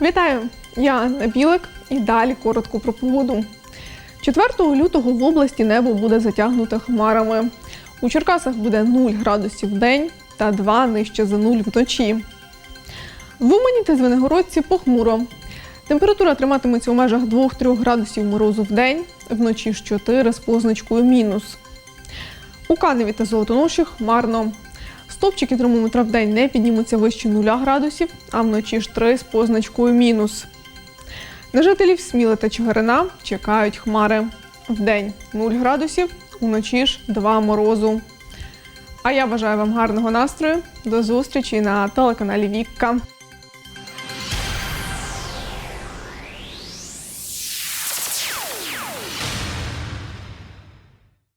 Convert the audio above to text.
Вітаю! Я Анна Білик і далі коротко про погоду. 4 лютого в області небо буде затягнуте хмарами. У Черкасах буде 0 градусів в день та 2 нижче за 0 вночі. В Умані та Звенигородці похмуро. Температура триматиметься у межах 2-3 градусів морозу в день, вночі ж 4 з позначкою мінус. У Каневі та Золотоноші хмарно. Стопчики термометра в день не піднімуться вище 0 градусів, а вночі ж 3 з позначкою мінус. На жителів Сміли та Чигирина чекають хмари. Вдень 0 градусів, уночі ж 2 морозу. А я бажаю вам гарного настрою. До зустрічі на телеканалі Вікка.